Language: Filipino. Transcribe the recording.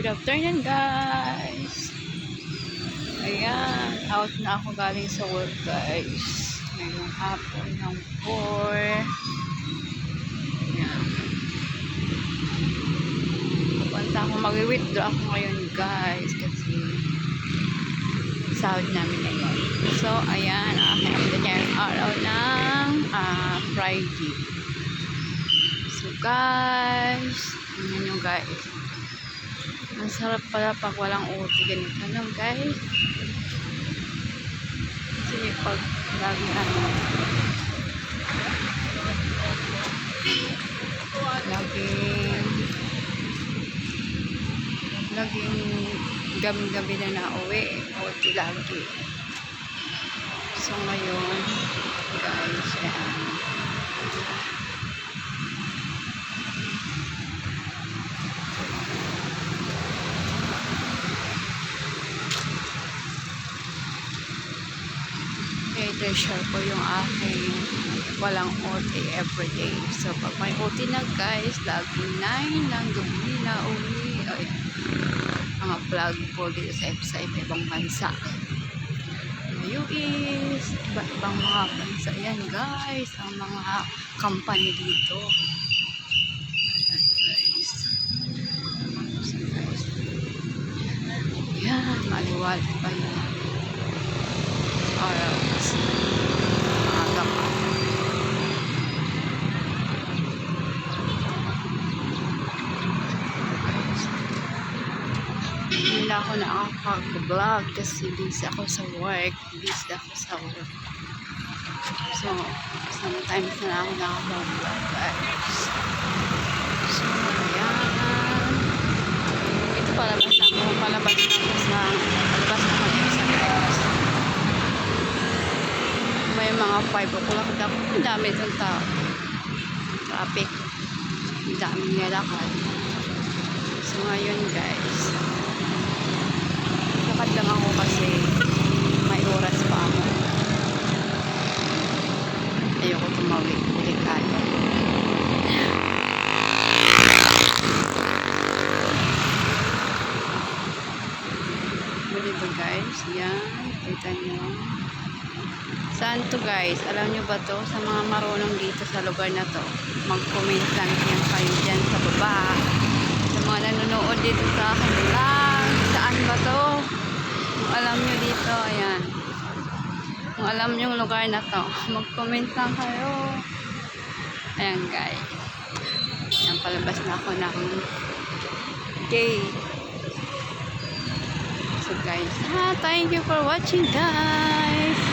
Good afternoon guys. Ayan, out na ako galing sa work guys. Ngayong hapon ng 4. Ayan. Pupunta ako, mag-withdraw ako ngayon guys kasi sahod namin ngayon. So, ayan, aking ngayong araw ng ah, Friday. So guys, tingnan nyo guys. Ang sarap pala pag walang OT ganito no guys. Kasi pag lagi ano, laging laging gabi-gabi na nauwi, OT lagi. So ngayon, guys, yan. I-share ko yung aking walang OT everyday. So, pag may OT na guys, laging 9 ng gabi na uwi. Ay, mga vlog po dito sa, sa ibang bansa. US, iba't ibang mga bansa. Yan guys, ang mga company dito. Ayan guys. So, guys. Yan, maliwal pa yun kasi maaga pa. Hindi na ako nakakag-vlog kasi busy ako sa work. Busy ako sa work. So, sometimes na ako nakakag-vlog guys. So, yan. Ito palabas na ako. Palabas na ako sa palabas na ako dito sa guys may mga 5 o'clock daw. Ang dami itong tao. Traffic. Ang dami nilakad. So ngayon guys, lakad lang ako kasi may oras pa ako. Ayoko tumawid. Delikado. Muli ba guys? Yan. Kita nyo. Saan to guys? Alam nyo ba to? Sa mga marunong dito sa lugar na to. Mag-comment lang yan kayo dyan sa baba. Sa mga nanonood dito sa kanila. Saan ba to? Kung alam nyo dito, ayan. Kung alam nyo yung lugar na to, mag-comment lang kayo. Ayan guys. Ayan, palabas na ako ng gate. So guys, ah, thank you for watching guys.